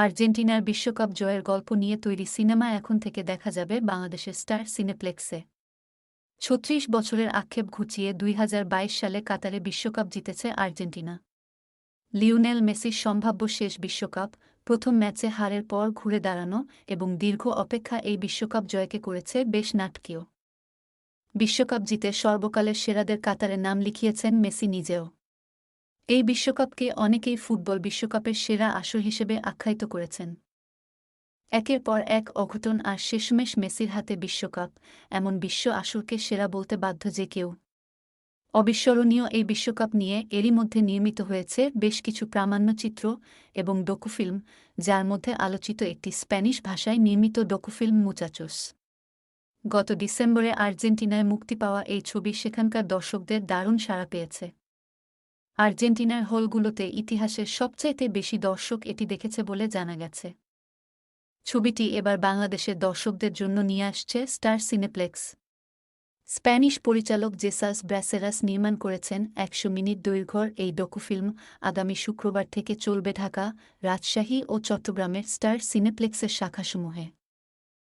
আর্জেন্টিনার বিশ্বকাপ জয়ের গল্প নিয়ে তৈরি সিনেমা এখন থেকে দেখা যাবে বাংলাদেশের স্টার সিনেপ্লেক্সে। ছত্রিশ বছরের আক্ষেপ ঘুচিয়ে দুই হাজার বাইশ সালে কাতারে বিশ্বকাপ জিতেছে আর্জেন্টিনা। লিওনেল মেসির সম্ভাব্য শেষ বিশ্বকাপ, প্রথম ম্যাচে হারের পর ঘুরে দাঁড়ানো এবং দীর্ঘ অপেক্ষা এই বিশ্বকাপ জয়কে করেছে বেশ নাটকীয়। বিশ্বকাপ জিতে সর্বকালের সেরাদের কাতারে নাম লিখিয়েছেন মেসি নিজেও। এই বিশ্বকাপকে অনেকেই ফুটবল বিশ্বকাপের সেরা আসর হিসেবে আখ্যায়িত করেছেন। একের পর এক অঘটন আর শেষমেশ মেসির হাতে বিশ্বকাপ, এমন বিশ্ব আসরকে সেরা বলতে বাধ্য যে কেউ। অবিস্মরণীয় এই বিশ্বকাপ নিয়ে এরই মধ্যে নির্মিত হয়েছে বেশ কিছু প্রামাণ্যচিত্র এবং ডকুফিল্ম, যার মধ্যে আলোচিত একটি স্প্যানিশ ভাষায় নির্মিত ডকুফিল্ম মুচাচোস। গত ডিসেম্বরে আর্জেন্টিনায় মুক্তি পাওয়া এই ছবি সেখানকার দর্শকদের দারুণ সাড়া পেয়েছে। আর্জেন্টিনার হলগুলোতে ইতিহাসের সবচাইতে বেশি দর্শক এটি দেখেছে বলে জানা গেছে। ছবিটি এবার বাংলাদেশের দর্শকদের জন্য নিয়ে আসছে স্টার সিনেপ্লেক্স। স্প্যানিশ পরিচালক জেসাস ব্র্যাসেরাস নির্মাণ করেছেন একশো মিনিট দৈর্ঘ্যর এই ডকুফিল্ম। আগামী শুক্রবার থেকে চলবে ঢাকা, রাজশাহী ও চট্টগ্রামের স্টার সিনেপ্লেক্সের শাখাসমূহে।